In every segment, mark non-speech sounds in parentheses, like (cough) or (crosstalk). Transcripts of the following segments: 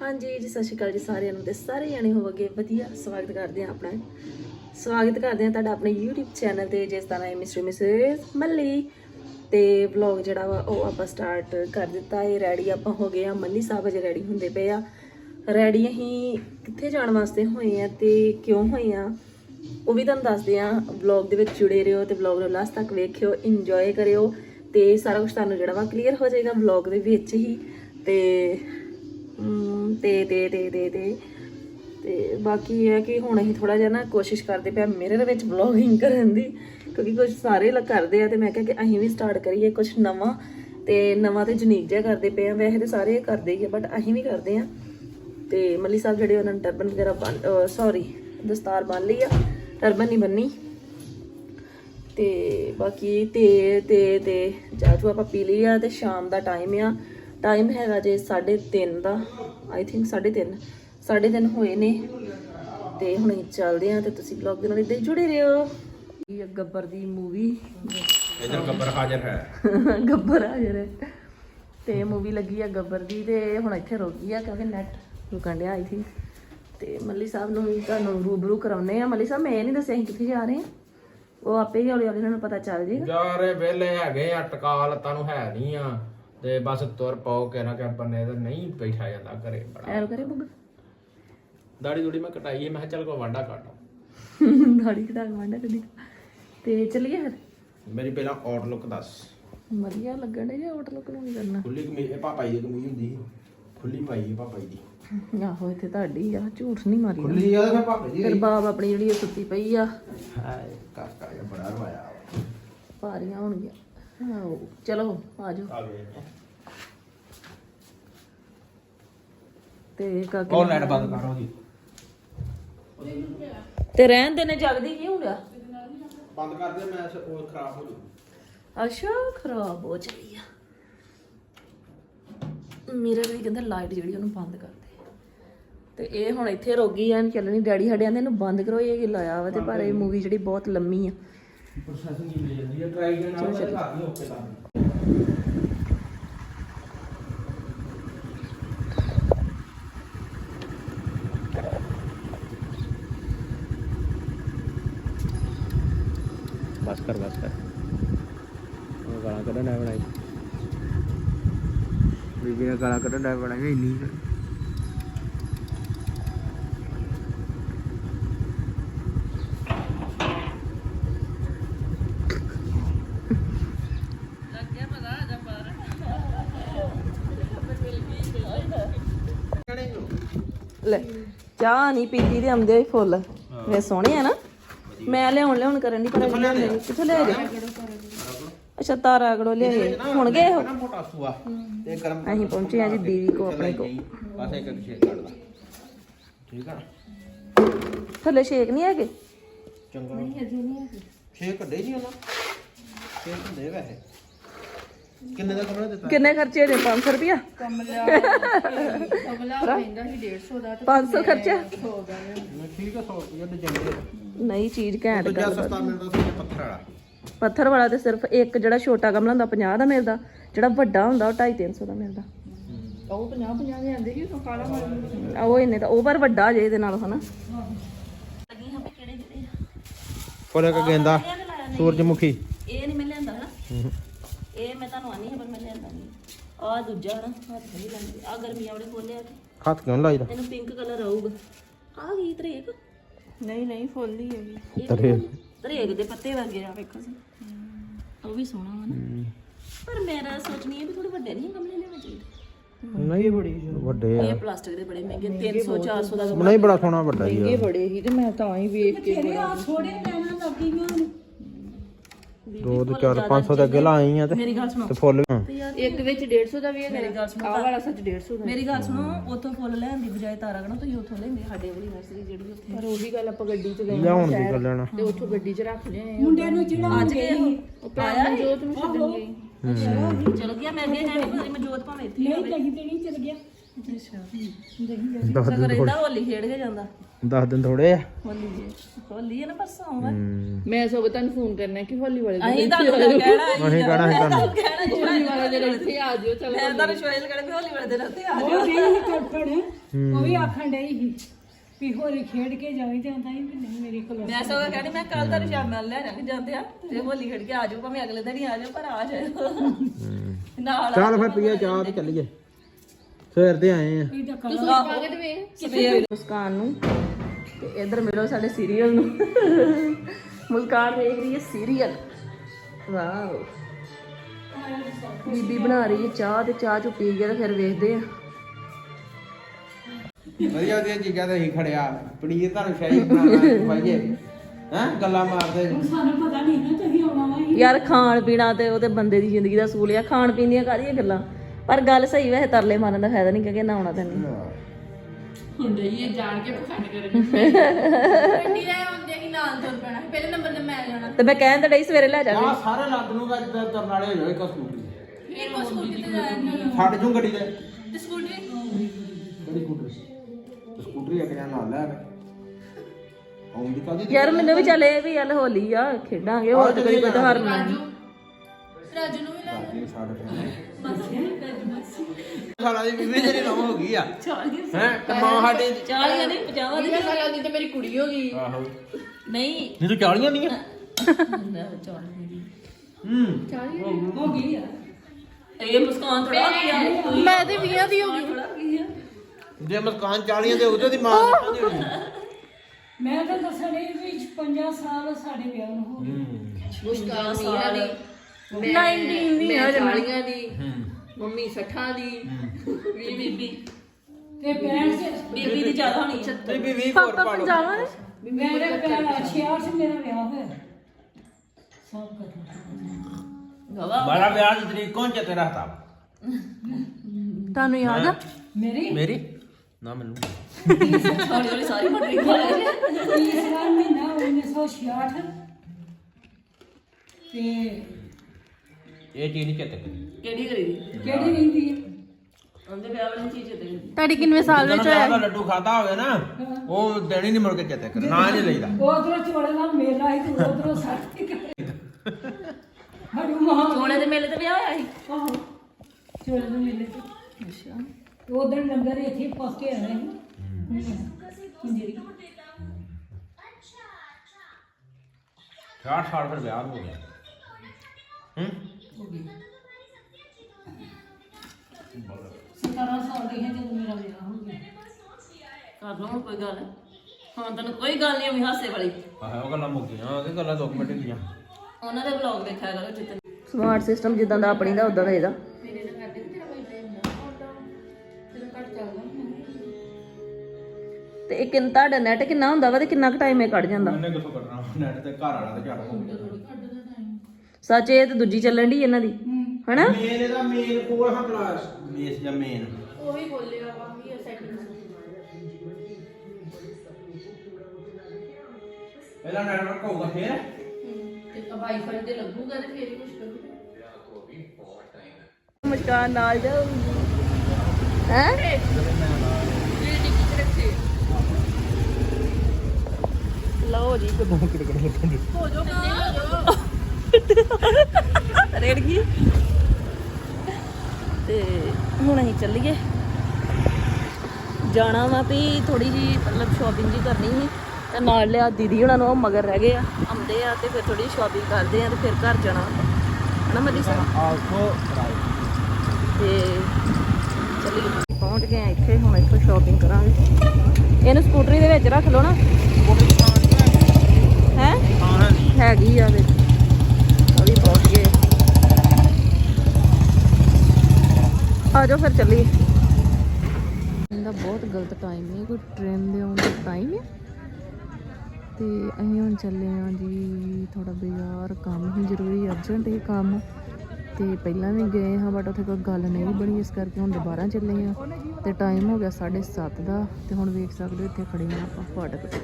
ਹਾਂਜੀ ਜੀ, ਸਤਿ ਸ਼੍ਰੀ ਅਕਾਲ ਜੀ ਸਾਰਿਆਂ ਨੂੰ ਤੇ ਸਾਰੇ ਜਾਣੇ ਹੋਵੋਗੇ, ਵਧੀਆ ਸਵਾਗਤ ਕਰਦੇ ਹਾਂ ਆਪਣਾ। ਸਵਾਗਤ ਕਰਦੇ ਹਾਂ ਤੁਹਾਡਾ ਆਪਣੇ YouTube ਚੈਨਲ ਤੇ, ਜਿਸ ਦਾ ਨਾਮ ਹੈ ਮਿਸਟਰ ਮਿਸਸ ਮੱਲੀ ਤੇ ਵਲੌਗ ਜਿਹੜਾ ਵਾ, ਉਹ ਆਪਾਂ ਸਟਾਰਟ ਕਰ ਦਿੱਤਾ। ਹੈ ਰੈਡੀ ਆਪਾਂ ਹੋ ਗਏ ਆ ਮੱਲੀ ਸਾਹਿਬ ਅਜੇ ਰੈਡੀ ਹੁੰਦੇ ਪਏ ਆ। ਰੈਡੀ ਅਸੀਂ ਕਿੱਥੇ ਜਾਣ ਵਾਸਤੇ ਹੋਏ ਆ ਤੇ ਕਿਉਂ ਹੋਏ ਆ ਉਹ ਵੀ ਤੁਹਾਨੂੰ ਦੱਸਦੇ ਆ ਵਲੌਗ ਦੇ ਵਿੱਚ ਜੁੜੇ ਰਹੋ ਤੇ ਵਲੌਗ ਨੂੰ ਲਾਸਟ ਤੱਕ ਵੇਖਿਓ ਇੰਜੋਏ ਕਰਿਓ ਤੇ ਸਾਰਾ ਕੁਝ ਤੁਹਾਨੂੰ ਜਿਹੜਾ ਵਾ ਕਲੀਅਰ ਹੋ ਜਾਏਗਾ ਵਲੌਗ ਦੇ ਵਿੱਚ ਹੀ। ਤੇ ਤੇ ਤੇ ਤੇ ਤੇ ਤੇ ਤੇ ਬਾਕੀ ਇਹ ਹੈ ਕਿ ਹੁਣ ਅਸੀਂ ਥੋੜਾ ਜਿਹਾ ਨਾ ਕੋਸ਼ਿਸ਼ ਕਰਦੇ ਪਿਆ ਦੇ ਵਿੱਚ ਵਲੌਗਿੰਗ ਕਰਨ ਦੀ, ਕਿਉਂਕਿ ਕੁਝ ਸਾਰੇ ਲੋਕ ਕਰਦੇ ਆ ਤੇ ਮੈਂ ਕਿਹਾ ਕਿ ਅਸੀਂ ਵੀ ਸਟਾਰਟ ਕਰੀਏ ਕੁਝ ਨਵਾਂ ਤੇ ਨਵਾਂ ਤੇ ਜੁਨੀਕ ਜਿਹਾ ਕਰਦੇ ਪਏ ਆ। ਵੈਸੇ ਤੇ ਸਾਰੇ ਕਰਦੇ ਹੀ ਆ ਬਟ ਅਸੀਂ ਵੀ ਕਰਦੇ ਆ। ਤੇ ਮੱਲੀ ਸਾਹਿਬ ਜਿਹੜੇ ਉਹਨਾਂ ਨੇ ਟਰਬਨ ਵਗੈਰਾ ਬੰਨ ਸੌਰੀ ਦਸਤਾਰ ਬੰਨ ਲਈ ਆ ਟਰਬਨ ਨਹੀਂ ਬੰਨੀ। ਤੇ ਬਾਕੀ ਤੇ ਤੇ ਤੇ ਚਾਚੂ ਆਪਾਂ ਪੀ ਲਈ ਆ ਤੇ ਸ਼ਾਮ ਦਾ ਟਾਈਮ ਆ। ਟਾਈਮ ਹੈਗਾ ਜੇ 3:30 ਦਾ ਆਈ ਥਿੰਕ 3:30 3:30 ਹੋਏ ਨੇ। ਤੇ ਹੁਣ ਚੱਲਦੇ ਆ ਤੇ ਤੁਸੀਂ ਵਲੌਗ ਦੇ ਨਾਲ ਇੱਦਾਂ ਹੀ ਜੁੜੇ ਰਹੋ। ਇਹ ਗੱਬਰ ਦੀ ਮੂਵੀ ਇਧਰ ਗੱਬਰ ਹਾਜ਼ਰ ਹੈ। (laughs) ਗੱਬਰ ਆ ਜਰੇ ਤੇ ਮੂਵੀ ਲੱਗੀ ਆ ਗੱਬਰ ਦੀ ਤੇ ਹੁਣ ਇੱਥੇ ਰੁਕ ਗਈ ਆ ਕਿਉਂਕਿ ਨੈਟ ਰੁਕਣ ਡਿਆ ਆਈ ਥਿੰਕ ਤੇ ਮੱਲੀ ਸਾਹਿਬ ਨੂੰ ਵੀ ਤੁਹਾਨੂੰ ਰੂਬਰੂ ਕਰਾਉਨੇ ਆ ਮੱਲੀ ਸਾਹਿਬ ਮੈਂ ਇਹ ਨਹੀਂ ਦੱਸਿਆ ਅਸੀਂ ਕਿੱਥੇ ਜਾ ਰਹੇ ਆ ਉਹ ਆਪੇ ਹੀ ਹੌਲੀ ਹੌਲੀ ਉਹਨਾਂ ਨੂੰ ਪਤਾ ਚੱਲ ਜੇਗਾ ਯਾਰ ਵੇਲੇ ਹੈਗੇ ਆ ਟਕਾਲ ਤੁਹਾਨੂੰ ਹੈ ਨਹੀਂ ਆ। ਤੇ ਬਸ ਤੁਰ ਪਾਓ ਕਿ ਨਾ ਕਿ ਬੰਨੇ ਤੇ ਨਹੀਂ ਬੈਠਾ ਜਾਂਦਾ ਘਰੇ ਬੜਾ। ਐਰ ਕਰੇ ਬੁੱਗ ਦਾੜੀ ਦੂੜੀ ਮੈਂ ਕਟਾਈ ਹੈ ਮੈਂ ਕਿਹਾ ਚੱਲ ਕੋ ਵਾਂਡਾ ਕੱਟ ਦਾੜੀ ਕਟਾ ਕੇ ਵਾਂਡਾ ਕਦੀ ਤੇ ਚੱਲੀਏ ਫਿਰ? ਮੇਰੀ ਪਹਿਲਾਂ ਆਊਟਲੁੱਕ ਦੱਸ। ਵਧੀਆ ਲੱਗਣ ਡੇ ਜੇ ਹੋਟਲ ਨੂੰ ਨਹੀਂ ਕਰਨਾ? ਖੁੱਲੀ ਕਮੀਜ਼ ਇਹ ਪਾਪਾ ਜੀ ਦੀ ਕਮੀਜ਼ ਹੁੰਦੀ ਸੀ। ਖੁੱਲੀ ਪਾਈ ਹੈ ਪਾਪਾ ਜੀ ਦੀ। ਆਹੋ ਇੱਥੇ ਤੁਹਾਡੀ ਆ ਝੂਠ ਨਹੀਂ ਮਾਰੀ। ਖੁੱਲੀ ਆ ਤੇ ਪਾਪਾ ਜੀ ਫਿਰ ਬਾਬ ਆਪਣੀ ਜਿਹੜੀ ਉਹ ਸੁੱਤੀ ਪਈ ਆ। ਹਾਏ ਕਾਕਾ ਇਹ ਬੜਾ ਰਵਾਇਆ ਭਾਰੀਆਂ ਹੋਣਗੀਆਂ। ਚਲੋ ਆ ਜਾਓ ਆ ਗਏ ਤੇ ਕਾਕੇ ਉਹ ਲਾਈਟ ਬੰਦ ਕਰੋ ਜੀ ਤੇ ਰਹਿਣ ਦੇ ਨੇ ਜਗਦੀ ਕੀ ਹੁੰਦਾ? ਬੰਦ ਕਰ ਦੇ ਮੈਂ ਸ- ਉਹ ਖਰਾਬ ਹੋ ਜੂ ਅੱਛਾ ਖਰਾਬ ਹੋ ਚਲੀ ਆ। ਮੇਰੇ ਵੀ ਕਹਿੰਦਾ ਲਾਈਟ ਜਿਹੜੀ ਉਹਨੂੰ ਬੰਦ ਕਰ ਦੇ। ਤੇ ਇਹ ਹੁਣ ਇੱਥੇ ਰੋਗੀ ਐਨ ਚੱਲਣੀ। ਡੈਡੀ ਸਾਡੇ ਆਂਦੇ ਇਹਨੂੰ ਬੰਦ ਕਰੋ ਇਹ ਕੀ ਲਾਇਆ ਵਾ ਤੇ ਪਰ ਇਹ ਮੂਵੀ ਜਿਹੜੀ ਬਹੁਤ ਲੰਮੀ ਆ। ਪ੍ਰੋਸੈਸਿੰਗ ਹੀ ਮਿਲ ਜਾਂਦੀ ਹੈ। ਟਰਾਈ ਦੇ ਨਾਲ ਕਰ ਦਿਓ ਓਕੇ ਤਾਂ ਬਸ ਕਰ ਬਸ ਕਰ। ਉਹ ਗਾਲਾਂ ਕੱਢਣ ਨਾ ਬਣਾਈ। ਬੀਬੀ ਨੇ ਗਾਲਾਂ ਕੱਢਣ ਨਾ ਬਣਾਈ ਇੰਨੀ ਲੈ ਚਾਹ ਨਹੀਂ ਪੀਤੀ ਤੇ ਆਉਂਦੇ ਹੀ ਫੁੱਲ। ਵੇ ਸੋਹਣੇ ਆ ਨਾ। ਮੈਂ ਲਿਆਉਣ ਲਿਆਉਣ ਕਰਨ ਦੀ ਪਰ ਅਜੇ ਲਿਆਉਂਦੇ ਨੀ। ਕਿੱਥੋਂ ਲੈ ਗਏ ਅੱਛਾ ਤਾਰਾ ਅਗੜੋ ਲਿਆਏ ਹੁਣ ਗਏ ਉਹ? ਨਾ ਮੋਟਾ ਸੂਆ ਤੇ ਗਰਮ ਅਸੀਂ ਪਹੁੰਚੇ ਆ ਜੀ ਦੀਦੀ ਕੋ ਆਪਣੇ ਕੋ ਬਸ ਇੱਕ ਇੱਕ ਛੇਕ ਕੱਢ ਲਾ ਠੀਕ ਆ ਥੱਲੇ ਸ਼ੇਕ ਨਹੀਂ ਹੈਗੇ? ਚੰਗਾ। ਨਹੀਂ ਅਜੇ ਨਹੀਂ ਛੇਕ ਕੱਢੇ ਨਹੀਂ ਉਹਨਾਂ? ਛੇਕ ਹੁੰਦੇ ਵੈਸੇ। ਕਿੰਨੇ ਦਾ ਕਮਰਾ ਦਿੱਤਾ? ਕਿੰਨੇ ਖਰਚੇ ਨੇ? 500 ਰੁਪਿਆ ਕਮਲਾ ਕਹਿੰਦਾ ਸੀ 150 ਦਾ 500 ਖਰਚਾ? ਮੈਂ ਠੀਕ ਆ 100 ਰੁਪਏ ਡਿਜ਼ਾਈਨ ਦੇ ਨਹੀਂ ਚੀਜ਼ ਘੈਂਟ ਦੂਜਾ ਕਰ ਸਸਤਾ ਮਿਲਦਾ ਸੀ ਪੱਥਰ ਵਾਲਾ। ਪੱਥਰ ਵਾਲਾ ਤੇ ਸਿਰਫ ਇੱਕ ਜਿਹੜਾ ਛੋਟਾ ਗਮਲਾ ਹੁੰਦਾ 50 ਦਾ ਮਿਲਦਾ। ਜਿਹੜਾ ਵੱਡਾ ਹੁੰਦਾ ਉਹ 250 300 ਦਾ ਮਿਲਦਾ। ਉਹ 50 50 ਦੇ ਆਂਦੇ ਸੀ ਉਹ ਕਾਲਾ ਮਾਰ ਆ ਉਹ ਇੰਨੇ ਦਾ ਉਹ ਪਰ ਵੱਡਾ ਜੇ ਇਹਦੇ ਨਾਲ ਹਨਾ। ਫੁੱਲ ਇੱਕ ਗੇਂਦਾ ਸੂਰਜਮੁਖੀ। ਇਹ ਨਹੀਂ ਮੈਂ ਲਿਆਂਦਾ ਹਨਾ। ਇਹ ਮੈਂ ਤੁਹਾਨੂੰ ਆਨੀ ਹਾਂ ਪਰ ਮੈਂ ਲਿਆਂਦਾ ਨਹੀਂ ਆ ਦੂਜਾ ਹਨਾ ਹੱਥ ਨਹੀਂ ਲਾਉਂਦੇ। ਆ ਗਰਮੀਆਂ ਵਾਲੇ ਖੋਲਿਆ ਤੇ ਹੱਥ ਕਿਉਂ ਲਾਈਦਾ? ਇਹਨੂੰ ਪਿੰਕ ਕਲਰ ਆਊਗਾ। ਆ ਗਈ ਤਰੇਕ? ਨਹੀਂ ਨਹੀਂ ਫੁੱਲ ਹੀ ਹੈਗੀ ਤਰੇ ਤਰੇਕ। ਦੇ ਪੱਤੇ ਵਰਗੇ ਆ ਵੇਖੋ ਸੀ ਉਹ ਵੀ ਸੋਹਣਾ ਵਾ ਨਾ। ਪਰ ਮੇਰਾ ਸੋਚਣੀ ਹੈ ਵੀ ਥੋੜੇ ਵੱਡੇ ਨਹੀਂ ਗਮਲੇ ਲੈਣੇ ਚਾਹੀਦੇ। ਨਹੀਂ ਬੜੀ ਵੱਡੇ ਆ। ਇਹ ਪਲਾਸਟਿਕ ਦੇ ਬੜੇ ਮਹਿੰਗੇ 300 400 ਦਾ ਨਹੀਂ ਬੜਾ ਸੋਹਣਾ ਵੱਡਾ ਹੀ ਆ। ਬੜੇ ਹੀ ਤੇ ਮੈਂ ਤਾਂ ਹੀ ਵੇਖ ਕੇ ਦੋ ਦੋ ਚਾਰ 500 ਦੇ ਅੱਗੇ ਲਾਈ ਆ ਤੇ ਮੇਰੀ ਗੱਲ ਸੁਣੋ। ਤੇ ਫੁੱਲ। ਇੱਕ ਵਿੱਚ 150 ਦਾ ਵੀ ਹੈਗਾ ਮੇਰੀ ਗੱਲ ਸੁਣੋ ਆਹ ਵਾਲਾ ਸੱਚ 150 ਦਾ ਮੇਰੀ ਗੱਲ ਸੁਣੋ ਉੱਥੋਂ ਫੁੱਲ ਲੈਣ ਦੀ ਬਜਾਏ ਤਾਰਾ ਕਣਾ ਤੁਸੀਂ ਉੱਥੋਂ ਲੈਂਦੇ ਸਾਡੇ ਵਾਲੀ ਨਰਸਰੀ ਜਿਹੜੀ ਉੱਥੇ ਪਰ ਉਹੀ ਗੱਲ ਆਪਾਂ ਗੱਡੀ 'ਚ ਗਏ ਲਿਆਉਣ ਦੀ ਗੱਲ ਲੈਣਾ। ਤੇ ਉੱਥੋਂ ਗੱਡੀ 'ਚ ਰੱਖ ਲਿਆ ਮੁੰਡਿਆਂ ਨੂੰ ਅੱਜ ਗਏ ਉਹ ਉਹ ਭੈਣ ਜੋ ਤੂੰ ਛੱਡਣ ਗਈ ਚਲ ਗਿਆ ਮੈਂ ਅੱਗੇ ਜਾਣੀ ਮੈਂ ਜੋਤ ਭਾਵੇਂ ਇੱਥੇ ਹੀ ਹੋਵੇ ਦਸ ਸਗੋਂ ਰਹਿੰਦਾ ਹੋਲੀ ਖੇਡ ਕੇ ਜਾਂਦਾ। 10 ਦਿਨ ਥੋੜੇ ਆ। ਹੋਲੀ ਜੀ ਹੋਲੀ ਹੈ ਨਾ ਪਰਸੋਂ ਆਉਂਦਾ ਮੈਂ ਸਗੋਂ ਤੁਹਾਨੂੰ ਫੋਨ ਕਰਨਾ ਕਿ ਹੋਲੀ ਵਾਲੇ ਅਸੀਂ ਤੁਹਾਨੂੰ ਕਹਿਣਾ ਅਸੀਂ ਕਹਣਾ ਹੈ ਤੁਹਾਨੂੰ ਕਹਿਣਾ ਜੀ ਹੋਲੀ ਵਾਲੇ ਦਿਨ ਇੱਥੇ ਆ ਜਿਓ ਚਲੋ ਮੈਂ ਤਾਂ ਸ਼ੋਇਲ ਵੀ ਹੋਲੀ ਵਾਲੇ ਦਿਨ ਉੱਤੇ ਆ ਜਾਓ ਉਹ ਵੀ ਆਖਣ ਡਈ ਸੀ ਵੀ ਹੋਲੀ ਖੇਡ ਕੇ ਆਂਦਾ ਸੀ ਵੀ ਨਹੀਂ ਮੇਰੇ ਕੋਲ ਮੈਂ ਸਗੋਂ ਕਹਿੰਦੀ ਮੈਂ ਕੱਲ ਤੁਹਾਨੂੰ ਸ਼ਾਮ ਨਾਲ ਲੈ ਜਾਵਾਂਗੇ ਜਾਂਦੇ ਆ। ਤੇ ਹੋਲੀ ਖੇਡ ਕੇ ਆ ਜਾਓ ਭਾਵੇਂ ਅਗਲੇ ਦਿਨ ਹੀ ਆ ਜਾਓ ਪਰ ਆ ਜਾਓ ਨਾਲ ਚੱਲ ਫਿਰ ਪੀਏ ਚਾਹ ਤੇ ਚੱਲੀਏ। ਸਵੇਰ ਦੇ ਆਏ ਆ। ਸਵੇਰ ਮੁਸਕਾਨ ਨੂੰ। ਤੇ ਇਧਰ ਮਿਲੋ ਸਾਡੇ ਸੀਰੀਅਲ ਨੂੰ। ਮੁਸਕਾਨ ਵੇਖ ਰਹੀ ਹੈ ਸੀਰੀਅਲ ਵਾਓ। ਬੀਬੀ ਬਣਾ ਰਹੀ ਹੈ ਚਾਹ ਤੇ ਚਾਹ ਚੁ ਪੀ ਕੇ ਤੇ ਫਿਰ ਵੇਖਦੇ ਆ। ਵਧੀਆ ਵਧੀਆ ਚੀਜ਼ਾਂ ਤੇ ਅਸੀਂ ਖੜਿਆ। ਪਨੀਰ ਤੁਹਾਨੂੰ ਸ਼ਾਹੀ ਬਣਾਉਣਾ ਪਾਈਏ ਹੈਂ ਗੱਲਾਂ ਮਾਰਦੇ। ਸਾਨੂੰ ਪਤਾ ਨਹੀਂ ਨਾ ਤੁਸੀਂ ਆਉਣਾ ਵਾ ਯਾਰ ਖਾਣ ਪੀਣਾ ਤੇ ਉਹਦੇ ਬੰਦੇ ਦੀ ਜ਼ਿੰਦਗੀ ਦਾ ਅਸੂਲ ਆ। ਖਾਣ ਪੀਣ ਦੀਆਂ ਕਾਹਦੀਆਂ ਗੱਲਾਂ? ਪਰ ਗੱਲ ਸਹੀ ਵੈਸੇ ਤਰਲੇ ਮਾਰਨ ਦਾ ਫਾਇਦਾ ਨਹੀਂ ਕਿਉਂਕਿ ਨਹਾਉਣਾ ਤਾਂ ਨਹੀਂ। ਹੁੰਦੇ ਹੀ ਇਹ ਜਾਣ ਕੇ ਪਖੰਡ ਕਰਨ ਗੱਡੀ ਲੈ ਆਉਂਦੇ ਹੀ ਨਾਲ ਤੁਰ ਪੈਣਾ। ਪਹਿਲੇ ਨੰਬਰ ਤੇ ਮੈਂ ਜਾਣਾ। ਤੇ ਮੈਂ ਕਹਿਣ ਤਾਂ ਡਈ ਸਵੇਰੇ ਲੈ ਜਾਵਾਂਗੇ ਆ ਸਾਰੇ ਲੱਗ ਨੂੰ ਅੱਜ ਦਾ ਤਰਨ ਵਾਲੇ ਹੋ ਜਾਓ ਇੱਕ ਸਕੂਟਰੀ ਇਹ ਕੋ ਸਕੂਟੀ ਤੇ ਨਹੀਂ ਛੱਡ ਜੂ ਗੱਡੀ ਤੇ। ਤੇ ਸਕੂਟਰੀ? ਕਿਹੜੀ ਸਕੂਟਰੀ ਤੇ ਸਕੂਟਰੀ ਜਣਾ ਨਾਲ ਲੈ ਆ। ਆਉਂਦੀ ਕਾਦੀ ਯਾਰ ਮੈਨੂੰ ਵੀ ਚੱਲ ਇਹ ਵੀ ਚੱਲ ਹੋਲੀ ਆ ਖੇਡਾਂਗੇ ਹੋਰ ਤਾਂ ਕੋਈ ਤਿਉਹਾਰ ਨਹੀਂ ਰਾਜੂ ਨੂੰ ਵੀ ਲੈ ਸਾਲਾ ਦੀ ਬੀਬੀ ਜਿਹੜੀ ਨੌ ਹੋ ਗਈ ਆ। ਹੈ ਤੇ ਮਾਂ ਸਾਡੀ 40 ਨਹੀਂ 50 ਮੈਂ ਸਾਲਾਂ ਦੀ ਤੇ ਮੇਰੀ ਕੁੜੀ ਹੋ ਗਈ। ਆਹੋ। ਨਹੀਂ। ਨਹੀਂ ਤੂੰ 40 ਨਹੀਂ ਆ? ਹੂੰ। ਹੋ ਗਈ। ਆ। ਇਹ ਮੁਸਕਾਨ ਥੋੜਾ ਮੈਂ ਤੇ 20 ਦੀ ਹੋ ਗਈ। ਥੋੜਾ ਗਿਆ ਜੇ ਮਸਕਾਨ 40 ਦੇ ਉਹਦੇ ਦੀ ਮਾਂ ਹੋਣੀ ਮੈਂ ਤਾਂ ਦੱਸਣ ਵੀ 56 ਸਾਲ ਸਾਡੇ ਵਿਆਹ ਨੂੰ ਹੋ ਗਏ। ਮੁਸਕਾਨ ਮੀਆਂ ਦੀ। 19 ਨਹੀਂ ਮੈਂ 40 ਦੀ ਮੰਮੀ 60 ਦੀ ਵੀ ਬੀਬੀ। ਤੇ ਪੈਣ ਸੇ ਬੀਬੀ ਦੀ ਜ਼ਿਆਦਾ ਹੋਣੀ ਹੈ ਤੇ ਵੀ 20 ਹੋਰ ਪਾ ਲਓ। ਮੇਰੇ ਪੈਣ 66 ਮੇਰਾ ਵਿਆਹ ਹੋਇਆ। ਸਭ ਕਰ ਗਵਾ। ਬੜਾ ਵਿਆਹ ਦੀ ਤਰੀਕ ਕੌਣ ਚੇਤੇ ਰੱਖਦਾ ਤੁਹਾਨੂੰ ਯਾਦ ਆ? ਮੇਰੀ? ਮੇਰੀ? ਨਾ ਮੈਨੂੰ। ਹੌਲੀ ਹੌਲੀ ਸਾਰੀ ਮਟਰੀ ਖਾ ਲਈ ਤੀਸਰਾ ਮਹੀਨਾ 1966 ਤੇ ਇਹ ਚੀਜ਼ ਨਹੀਂ ਚੇਤੇ ਕਰੀ ਕਿਹੜੀ ਕਰੀ ਦੀ? ਕਿਹੜੀ ਰਹਿੰਦੀ ਹੈ ਉਹਦੇ ਵਿਆਹ ਵਾਲੀ ਚੀਜ਼ ਤੇ ਤੁਹਾਡੀ ਕਿੰਨਵੇਂ ਸਾਲ ਜਦੋਂ ਵਿਆਹ ਦਾ ਲੱਡੂ ਖਾਦਾ ਹੋਵੇ ਨਾ ਉਹ ਦੇਣੀ ਨਹੀਂ ਮੁੜ ਕੇ ਚੇਤੇ ਕਰ ਨਾ ਨਹੀਂ ਲਈਦਾ। ਉਧਰੋਂ ਚੋਲੇ ਦਾ ਮੇਲਾ ਹੀ ਤੇ ਉਧਰੋਂ ਸੱਟ ਹੜੂ ਮਹਾ ਸੋਨੇ ਦੇ ਮੇਲੇ ਤੇ ਵਿਆਹ ਹੋਇਆ ਸੀ? ਆਹੋ। ਚੋਲੇ ਦੇ ਮੇਲੇ ਤੇ। ਅੱਛਾ। ਉਧਰ ਲੰਗਰ ਇੱਥੇ ਪੱਕ ਕੇ ਆਏ ਜਿਹੜੀ 60 ਸਾਲ ਫਿਰ ਵਿਆਹ ਹੋ ਗਿਆ। ਹੂੰ। 17 ਸਾਲ ਦੀ ਹੈ ਜਦੋਂ ਮੇਰਾ ਵਿਆਹ ਹੋ ਗਿਆ। ਕਰ ਲਓ ਹੁਣ ਕੋਈ ਗੱਲ ਹੁਣ ਤੈਨੂੰ ਕੋਈ ਗੱਲ ਨਹੀਂ ਆਵੀ ਹਾਸੇ ਵਾਲੀ। ਆਹ ਉਹ ਗੱਲਾਂ ਮੁੱਕੀਆਂ ਉਹ ਗੱਲਾਂ ਦੋ ਮਿੰਟ ਦੀਆਂ ਉਹਨਾਂ ਦੇ ਵਲੌਗ ਦੇਖਿਆ ਕਰੋ ਜਿੱਤੇ ਸਮਾਰਟ ਸਿਸਟਮ ਜਿੱਦਾਂ ਦਾ ਆਪਣੀ ਦਾ ਉਦਾਂ ਦਾ ਇਹਦਾ। ਤੇ ਇਹ ਕਿੰਨਾ ਤੁਹਾਡਾ ਨੈਟ ਕਿੰਨਾ ਹੁੰਦਾ ਵਾ ਤੇ ਕਿੰਨਾ ਕੁ ਟਾਈਮ ਇਹ ਕੱਢ ਜਾਂਦਾ? ਉਹਨੇ ਕਿਥੋਂ ਕੱਢਣਾ? ਨੈਟ ਤੇ ਘਰ ਵਾਲਾ ਤੇ ਝੜ ਹੋ ਗਿਆ। ਸੱਚ ਇਹ ਤੇ ਦੂਜੀ ਚੱਲਣ ਦੀ ਇਹਨਾਂ ਦੀ ਹਨਾ? ਮੇਨ ਇਹਦਾ ਮੇਨ ਕੋਲ ਹਾਂ ਪਲਾਸ ਬੇਸ ਜਾਂ ਮੇਨ ਉਹੀ ਬੋਲਿਆ ਵਾ ਵੀ ਸੈਟਿੰਗ ਇਹਦਾ ਨੈਟਵਰਕ ਹੋਊਗਾ ਫੇਰ। ਤੇ ਵਾਈਫਾਈ ਤੇ ਲੱਗੂਗਾ ਤੇ ਫੇਰ ਹੀ ਕੁਝ ਕਰੂਗਾ। ਮੁਸਕਾਨ ਨਾਲ ਜਾਊਗੀ ਹੈ? ਲਓ ਜੀ। (laughs) ਰੇੜ ਗਈ। ਤੇ ਹੁਣ ਅਸੀਂ ਚੱਲੀਏ। ਜਾਣਾ ਵਾ ਵੀ ਥੋੜੀ ਜੀ ਮਤਲਬ ਸ਼ਾਪਿੰਗ ਜੀ ਕਰਨੀ ਸੀ। ਤੇ ਨਾਲ ਲਿਆ ਦੀਦੀ ਉਹਨਾਂ ਨੂੰ ਉਹ ਮਗਰ ਰਹਿ ਗਏ ਆ। ਆਉਂਦੇ ਆ ਤੇ ਫਿਰ ਥੋੜੀ ਸ਼ਾਪਿੰਗ ਕਰਦੇ ਆ ਤੇ ਫਿਰ ਘਰ ਜਾਣਾ। ਹਨਾ ਮੱਦੀ ਸਾਹਿਬ ਆਲਸੋ ਤੇ ਚਲੀ ਪਹੁੰਚ ਗਏ ਆ ਇੱਥੇ ਹੁਣ ਇੱਥੋਂ ਸ਼ਾਪਿੰਗ ਕਰਾਂਗੇ। ਇਹਨੂੰ ਸਕੂਟਰੀ ਦੇ ਵਿੱਚ ਰੱਖ ਲਓ ਨਾ। ਹੈ। ਹਾਂ? ਹੈਗੀ ਆ ਵਿੱਚ ਉਹ ਵੀ ਪਹੁੰਚ ਗਏ ਆ ਫਿਰ ਚੱਲੀਏ। ਇਹਦਾ ਬਹੁਤ ਗਲਤ ਟਾਈਮ ਹੈ, ਕੋਈ ਟ੍ਰੇਨ ਦੇ ਆਉਣ ਦਾ ਟਾਈਮ ਹੈ। ਤੇ ਅਸੀਂ ਹੁਣ ਚੱਲੇ ਆ ਜੀ ਥੋੜਾ ਬਾਜ਼ਾਰ, ਕੰਮ ਹੀ ਜ਼ਰੂਰੀ ਅਰਜੈਂਟ ਹੀ ਕੰਮ। ਤੇ ਪਹਿਲਾਂ ਵੀ ਗਏ ਹਾਂ ਬਟ ਉੱਥੇ ਕੋਈ ਗੱਲ ਨਹੀਂ ਬਣੀ, ਇਸ ਕਰਕੇ ਹੁਣ ਦੁਬਾਰਾ ਚੱਲੇ ਆ ਤੇ ਟਾਈਮ ਹੋ ਗਿਆ 7:30 ਦਾ, ਤੇ ਹੁਣ ਵੇਖ ਸਕਦੇ ਹੋ ਇੱਥੇ ਖੜੇ ਆ ਆਪਾਂ, ਫਾਟਕ ਤੇ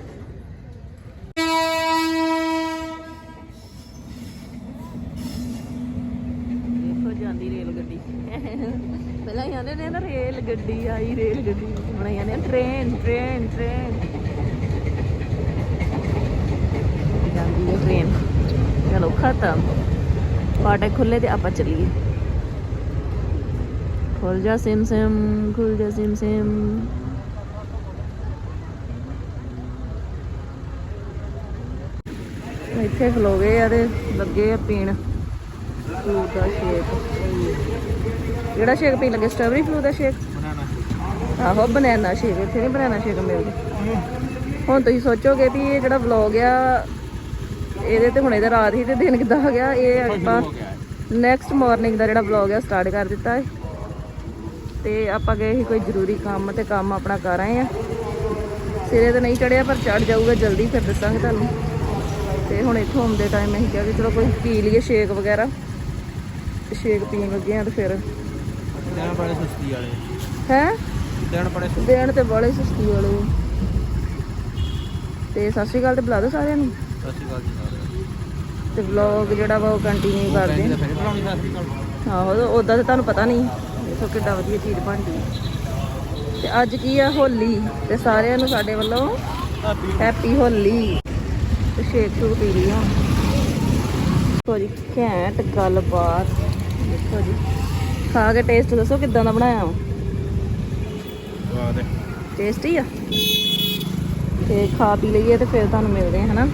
ਦੇਖੋ ਜਾਂਦੀ ਰੇਲ ਗੱਡੀ ਪਹਿਲਾਂ ਹੀ ਆਂਦੇ ਨੇ ਨਾ ਰੇਲ ਗੱਡੀ ਆਈ ਰੇਲ ਹੁਣ ਆਈਆਂ ਨੇ ਟ੍ਰੇਨ ਟ੍ਰੇਨ ਟ੍ਰੇਨ ਜਾਂਦੀ ਹੈ ਟ੍ਰੇਨ ਚਲੋ, ਖਤਮ। ਫਾਟਕ ਖੁੱਲੇ ਤੇ ਆਪਾਂ ਚੱਲੀਏ। ਖੁੱਲ ਜਾ ਸਿਮ ਸਿਮ ਖੁੱਲ ਜਾ ਸਿਮ ਸਿਮ। ਇੱਥੇ ਖਲੋਗੇ ਆ ਤੇ ਲੱਗੇ ਆ ਪੀਣ। ਫਰੂਟ ਦਾ ਸ਼ੇਕ। ਕਿਹੜਾ ਸ਼ੇਕ ਪੀਣ ਲੱਗੇ? ਸਟ੍ਰਾਬੇਰੀ ਫਰੂਟ ਦਾ ਸ਼ੇਕ? ਆਹੋ, ਬਨਾਨਾ ਸ਼ੇਕ। ਇੱਥੇ ਨਹੀਂ ਬਨਾਨਾ ਸ਼ੇਕ ਮਿਲਦਾ। ਹੁਣ ਤੁਸੀਂ ਸੋਚੋਗੇ ਵੀ ਇਹ ਜਿਹੜਾ ਵਲੌਗ ਆ ਇਹਦੇ ਤੇ ਹੁਣੇ ਤਾਂ ਰਾਤ ਹੀ ਤੇ ਦਿਨ ਕਿੱਦਾਂ ਹੋ ਗਿਆ ਇਹ ਆਪਾਂ ਨੈਕਸਟ ਮਾਰਨਿੰਗ ਦਾ ਜਿਹੜਾ ਵਲੌਗ ਆ ਸਟਾਰਟ ਕਰ ਦਿੱਤਾ ਹੈ। ਤੇ ਆਪਾਂ ਗਏ ਸੀ ਕੋਈ ਜ਼ਰੂਰੀ ਕੰਮ ਤੇ ਕੰਮ ਆਪਣਾ ਕਰ ਆਏ ਆ। ਸਿਰੇ ਤੇ ਨਹੀਂ ਚੜਿਆ ਪਰ ਚੜ ਜਾਊਗਾ ਜਲਦੀ ਫਿਰ ਦੱਸਾਂਗੇ ਤੁਹਾਨੂੰ। ਤੇ ਹੁਣ ਇੱਥੋਂ ਆਉਂਦੇ ਟਾਈਮ ਅਸੀਂ ਕਿਹਾ ਕਿ ਚਲੋ ਕੋਈ ਪੀ ਲਈਏ ਸ਼ੇਕ ਵਗੈਰਾ। ਸ਼ੇਕ ਪੀਣ ਲੱਗੇ ਆ ਤੇ ਫਿਰ। ਦੇਣ ਬੜੇ ਸੁਸਤੀ ਵਾਲੇ। ਹੈ? ਦੇਣ ਬੜੇ ਸੁਸਤੀ। ਦੇਣ ਤੇ ਬੜੇ ਸੁਸਤੀ ਵਾਲੇ। ਤੇ ਸਤਿ ਸ਼੍ਰੀ ਅਕਾਲ ਤੇ ਬੁਲਾ ਦਿਓ ਸਾਰਿਆਂ ਨੂੰ। ਸਸਤੀ ਗੱਲ ਜੀ ਸਾਰੇ ਤੇ ਵਲੌਗ ਜਿਹੜਾ ਵਾ ਉਹ ਕੰਟੀਨਿਊ ਕਰਦੇ ਆ ਆਹੋ ਉਦਾਂ ਤੇ ਤੁਹਾਨੂੰ ਪਤਾ ਨਹੀਂ ਦੇਖੋ ਕਿੱਡਾ ਵਧੀਆ ਚੀਜ਼ ਬਣਦੀ ਹੈ। ਤੇ ਅੱਜ ਕੀ ਆ ਹੋਲੀ? ਤੇ ਸਾਰਿਆਂ ਨੂੰ ਸਾਡੇ ਵੱਲੋਂ ਹੈਪੀ ਹੋਲੀ। ਤੇ ਸ਼ੇਕ ਸ਼ੂਕ ਪੀ ਲਈ ਹੁਣ ਦੇਖੋ ਜੀ ਘੈਂਟ ਗੱਲਬਾਤ। ਦੇਖੋ ਜੀ ਖਾ ਕੇ ਟੇਸਟ ਦੱਸੋ ਕਿੱਦਾਂ ਦਾ ਬਣਾਇਆ ਵਾ। ਟੇਸਟੀ ਆ? ਤੇ ਖਾ ਪੀ ਲਈਏ ਤੇ ਫਿਰ ਤੁਹਾਨੂੰ ਮਿਲਦੇ ਆ ਹਨਾ?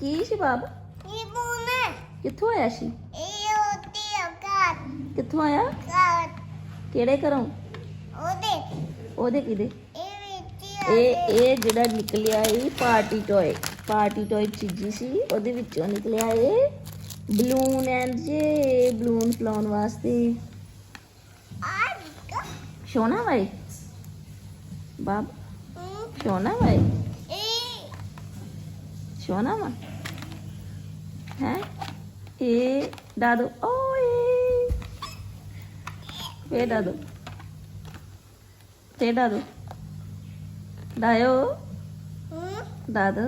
ਕੀ ਸੀ ਬਾਬ ਇਹ ਬੂਨੇ ਕਿੱਥੋਂ ਆਇਆ ਸੀ? ਇਹ ਉਹਦੀ ਅਕਾਰ ਕਿੱਥੋਂ ਆਇਆ? ਕਾਰ ਕਿਹੜੇ ਘਰੋਂ? ਉਹਦੇ। ਉਹਦੇ ਕਿਹਦੇ? ਇਹ ਵਿੱਚ ਇਹ ਇਹ ਜਿਹੜਾ ਨਿਕਲਿਆ ਇਹ ਪਾਰਟੀ ਟੋਏ। ਪਾਰਟੀ ਟੋਏ ਚੀਜ਼ੀ ਸੀ। ਉਹਦੇ ਵਿੱਚੋਂ ਨਿਕਲਿਆ ਇਹ ਬਲੂਨ ਐਂਡ ਜੇ ਬਲੂਨ ਫਲਾਉਣ ਵਾਸਤੇ। ਸੋਨਾ ਵਾਏ? ਬਾਬ ਸੋਨਾ ਇਹ ਸੋਨਾ ਵਾ? হ্যাঁ এ দাদু ও এ দাদু তে দাদু দায়ো দাদু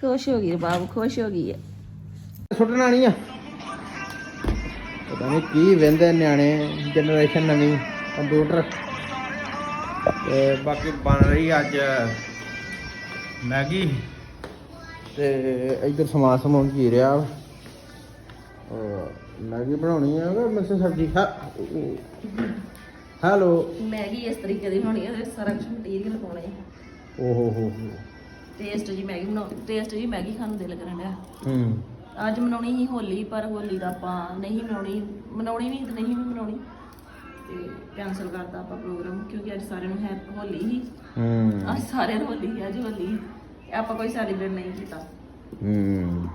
खुश हो गई बाबू खुश हो गई है सुटना नहीं है पता नहीं की वेंदे न्याणे जनरेशन नवी कंप्यूटर ਤੇ ਬਾਕੀ ਬਣ ਰਹੀ ਅੱਜ ਮੈਗੀ। ਤੇ ਇਧਰ ਸਮਾਨ ਸਮਾਨ ਕੀ ਰਿਹਾ? ਉਹ ਮੈਗੀ ਬਣਾਉਣੀ ਆ ਕਿ ਮਿਕਸ ਸਬਜ਼ੀ? ਹੈਲੋ। ਮੈਗੀ ਇਸ ਤਰੀਕੇ ਦੀ ਬਣਾਉਣੀ ਹੈ ਸਾਰਾ ਕੁਝ ਮਟੀਰੀਅਲ ਪਾਉਣਾ ਹੈ ਓਹੋ ਹੋ ਹੋ। ਟੇਸਟ ਜੀ ਮੈਗੀ ਬਣਾਉ ਟੇਸਟ ਜੀ ਮੈਗੀ ਖਾਣ ਨੂੰ ਦਿਲ ਕਰਨ ਡਿਆ। ਹੂੰ। ਅੱਜ ਮਨਾਉਣੀ ਸੀ ਹੋਲੀ ਪਰ ਹੋਲੀ ਦਾ ਆਪਾਂ ਨਹੀਂ ਮਨਾਉਣੀ ਮਨਾਉਣੀ ਤੇ ਨਹੀਂ ਵੀ ਮਨਾਉਣੀ। ਤੇ ਕੈਨਸਲ ਕਰਤਾ ਆਪਾਂ ਪ੍ਰੋਗਰਾਮ ਕਿਉਂਕਿ ਅੱਜ ਸਾਰਿਆਂ ਨੂੰ ਹੈ ਹੋਲੀ ਹੀ ਹੂੰ। ਅੱਜ ਸਾਰਿਆਂ ਨੂੰ ਹੋਲੀ ਸੀ ਅੱਜ ਹੋਲੀ ਸੀ। ਆਪਾਂ ਕੋਈ ਸੈਲੀਬ੍ਰੇਟ ਨਹੀਂ ਕੀਤਾ। ਹੂੰ।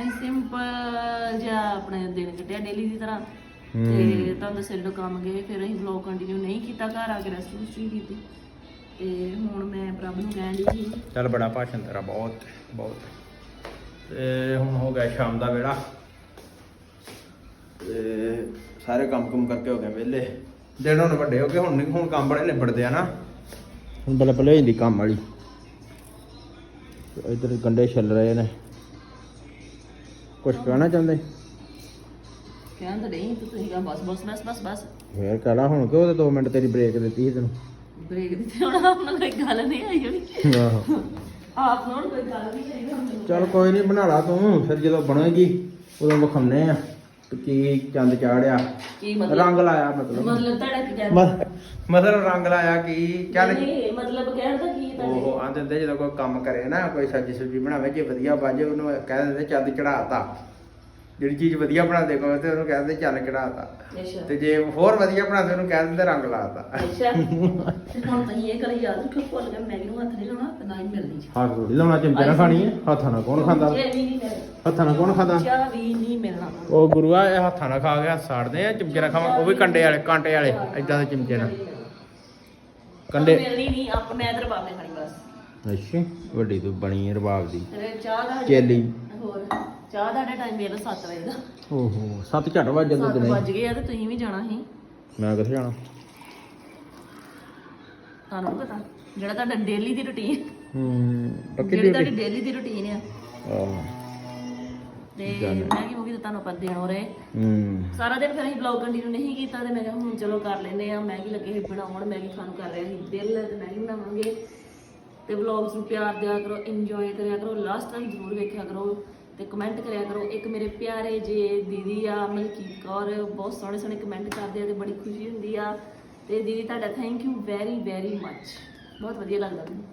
ਅਸੀਂ ਸਿੰਪਲ ਜਿਹਾ ਆਪਣੇ ਦਿਨ ਕੱਢਿਆ ਡੇਲੀ ਦੀ ਤਰ੍ਹਾਂ। ਤੇ ਤੁਹਾਨੂੰ ਦੱਸਿਆ ਜਦੋਂ ਕੰਮ ਗਏ ਫਿਰ ਅਸੀਂ ਵਲੌਗ ਕੰਟੀਨਿਊ ਨਹੀਂ ਕੀਤਾ ਘਰ ਆ ਕੇ ਰੈਸਟ ਰੁਸਟ ਵੀ ਕੀਤੀ। ਤੇ ਹੁਣ ਮੈਂ ਪ੍ਰਭ ਨੂੰ ਕਹਿਣ ਦੀ ਸੀ। ਚੱਲ ਬੜਾ ਭਾਸ਼ਣ ਤੇਰਾ ਬਹੁਤ ਬਹੁਤ। ਤੇ ਹੁਣ ਹੋ ਗਿਆ ਸ਼ਾਮ ਦਾ ਵੇਲਾ। ਤੇ ਸਾਰੇ ਕੰਮ ਕੁਮ ਕਰਕੇ ਹੋ ਗਏ ਵਿਹਲੇ। ਦਿਨ ਹੁਣ ਵੱਡੇ ਹੋ ਗਏ ਹੁਣ ਨਹੀਂ ਹੁਣ ਕੰਮ ਬੜੇ ਨਿਬੜਦੇ ਆ ਨਾ। ਹੁਣ ਬੱਲੇ ਬੱਲੇ ਹੋ ਜਾਂਦੀ ਕੰਮ ਵਾਲੀ। ਇੱਧਰ ਗੰਡੇ ਛਿੱਲ ਰਹੇ ਨੇ। ਕੁਝ ਕਹਿਣਾ ਚਾਹੁੰਦੇ? ਕਹਿਣ ਤਾਂ ਨਹੀਂ ਤੂੰ ਤੁਸੀਂ ਕਹਾ ਬਸ ਬਸ ਬਸ ਬਸ ਬਸ। ਫੇਰ ਕਹਲਾ ਹੁਣ ਕਿ ਉਹਦੇ 2 ਮਿੰਟ ਤੇਰੀ ਬ੍ਰੇਕ ਦਿੱਤੀ ਸੀ ਤੈਨੂੰ। ਬ੍ਰੇਕ ਦਿੱਤੀ ਹੁਣ ਉਹਨਾਂ ਕੋਈ ਗੱਲ ਨਹੀਂ ਆਈ ਹੋਣੀ। ਆਹੋ। ਆਪ ਨੂੰ ਕੋਈ ਗੱਲ ਨਹੀਂ ਆਈ ਚੱਲ ਕੋਈ ਨਹੀਂ ਬਣਾ ਲਾ ਤੂੰ ਫਿਰ ਜਦੋਂ ਬਣੇਗੀ ਉਦੋਂ ਵਿਖਾਉਨੇ ਆ। ਕਿ ਚੰਦ ਚਾੜਿਆ? ਕੀ ਮਤਲਬ? ਰੰਗ ਲਾਇਆ ਮਤਲਬ। ਮਤਲਬ ਤੁਹਾਡਾ ਕੀ ਕਹਿਣਾ ਮ- ਮਤਲਬ ਰੰਗ ਲਾਇਆ ਕੀ? ਚੱਲ ਨਹੀਂ ਮਤਲਬ ਕਹਿਣ ਦਾ ਕੀ ਤੁਹਾਡੇ? ਉਹ ਆਂਦੇ ਹੁੰਦੇ ਜਦੋਂ ਕੋਈ ਕੰਮ ਕਰੇ ਨਾ ਕੋਈ ਸਬਜ਼ੀ ਸੁਬਜ਼ੀ ਬਣਾਵੇ ਜੇ ਵਧੀਆ ਬਾਜੇ ਉਹਨੂੰ ਕਹਿ ਦਿੰਦੇ ਚੰਦ ਚੜਾਤਾ। ਜਿਹੜੀ ਚੀਜ਼ ਵਧੀਆ ਬਣਾਦੇ ਕੋਈ ਤੇ ਉਹਨੂੰ ਕਹਿ ਦਿੰਦੇ ਚੰਨ ਚੜਾਤਾ। ਅੱਛਾ। ਤੇ ਜੇ ਹੋਰ ਵਧੀਆ ਬਣਾਦੇ ਉਹਨੂੰ ਕਹਿ ਦਿੰਦੇ ਰੰਗ ਲਾਤਾ। ਅੱਛਾ। ਹੁਣ ਤੁਸੀਂ ਇਹ ਗੱਲ ਯਾਦ ਰੱਖੋ ਭੁੱਲ ਗਿਆ ਮੈਗੀ ਨੂੰ ਹੱਥ ਨਹੀਂ ਲਾਉਣਾ ਤੇ ਨਾ ਹੀ ਮਿਲਣੀ। ਹੱਥ ਥੋੜੀ ਲਾਉਣਾ ਚਮਚੇ ਨਾਲ ਖਾਣੀ ਹੈ ਹੱਥਾਂ ਨਾਲ ਕੌਣ ਖਾਂਦਾ? ਇਹ ਵੀ ਨਹੀਂ ਮਿਲਣਾ ਹੱਥਾਂ ਨਾਲ ਕੌਣ ਖਾਂਦਾ? ਚਾਹ ਵੀ ਨਹੀਂ ਮਿਲਣਾ। ਉਹ ਗੁਰੂਆ ਇਹ ਹੱਥਾਂ ਨਾਲ ਖਾ ਹੱਥ ਸਾੜਦੇ ਆ ਚਮਚੇ ਨਾਲ ਖਾਵਾਂ ਉਹ ਵੀ ਕੰਡੇ ਵਾਲੇ ਕਾਂਟੇ ਵਾਲੇ ਐਦਾਂ ਦੇ ਚਮਚੇ ਨਾਲ। ਕੰਡੇ ਮਿਲਣੀ ਨਹੀਂ ਆਪ ਮੈਂ ਤੇ ਰਬਾਬ ਨੇ ਖਾਣੀ ਬਸ। ਅੱਛਾ ਵੱਡੀ ਤੂੰ ਬਣੀ ਹੈ ਰਬਾਬ ਦੀ। ਚਾਹ ਦਾ ਚੇਲੀ। ਹੋਰ ਚਾਹ ਦਾ ਟਾਈਮ ਮੇਰਾ 7 ਵਜੇ ਦਾ। ਓਹੋ ਸੱਤ ਝੱਟ ਵੱਜ ਜਾਂਦੇ 7 ਦਿਨੇ ਵੱਜ ਗਏ ਆ ਤੇ ਤੁਸੀਂ ਵੀ ਜਾਣਾ ਸੀ। ਮੈਂ ਕਿੱਥੇ ਜਾਣਾ? ਤੁਹਾਨੂੰ ਪਤਾ ਜਿਹੜਾ ਤੁਹਾਡਾ ਡੇਲੀ ਦੀ ਰੁਟੀਨ ਹੂੰ ਪੱਕੀ ਜਿਹੜੀ ਤੁਹਾਡੀ ਡੇਲੀ ਦੀ ਰੁਟੀਨ ਆ। ਆਹ। ਤੇ ਮੈਗੀ ਮੂਗੀ ਤਾਂ ਤੁਹਾਨੂੰ ਆਪਾਂ ਦੇਣ ਹੋ ਰਹੇ ਹੂੰ। ਸਾਰਾ ਦਿਨ ਫਿਰ ਅਸੀਂ ਬਲੌਗ ਕੰਟੀਨਿਊ ਨਹੀਂ ਕੀਤਾ ਤੇ ਮੈਂ ਕਿਹਾ ਹੁਣ ਚਲੋ ਕਰ ਲੈਂਦੇ ਆ। ਮੈਗੀ ਲੱਗੇ ਸੀ ਬਣਾਉਣ ਮੈਗੀ ਖਾਣ ਨੂੰ ਕਰ ਰਹੇ ਸੀ। ਦਿਲ ਤੇ ਬਣਾਵਾਂਗੇ। ਤੇ ਵਲੌਗਸ ਨੂੰ ਪਿਆਰ ਦਿਆ ਕਰੋ ਇੰਜੋਏ ਕਰਿਆ ਕਰੋ। ਲਾਸਟ ਤੱਕ ਜ਼ਰੂਰ ਵੇਖਿਆ ਕਰੋ ਤੇ ਕਮੈਂਟ ਕਰਿਆ ਕਰੋ। ਇੱਕ ਮੇਰੇ ਪਿਆਰੇ ਜੇ ਦੀਦੀ ਆ ਮਲਕੀਤ ਕੌਰ ਬਹੁਤ ਸੋਹਣੇ ਸੋਹਣੇ ਕਮੈਂਟ ਕਰਦੇ ਆ ਤੇ ਬੜੀ ਖੁਸ਼ੀ ਹੁੰਦੀ ਆ। ਤੇ ਦੀਦੀ ਤੁਹਾਡਾ thank you very very much ਬਹੁਤ ਵਧੀਆ ਲੱਗਦਾ ਮੈਨੂੰ।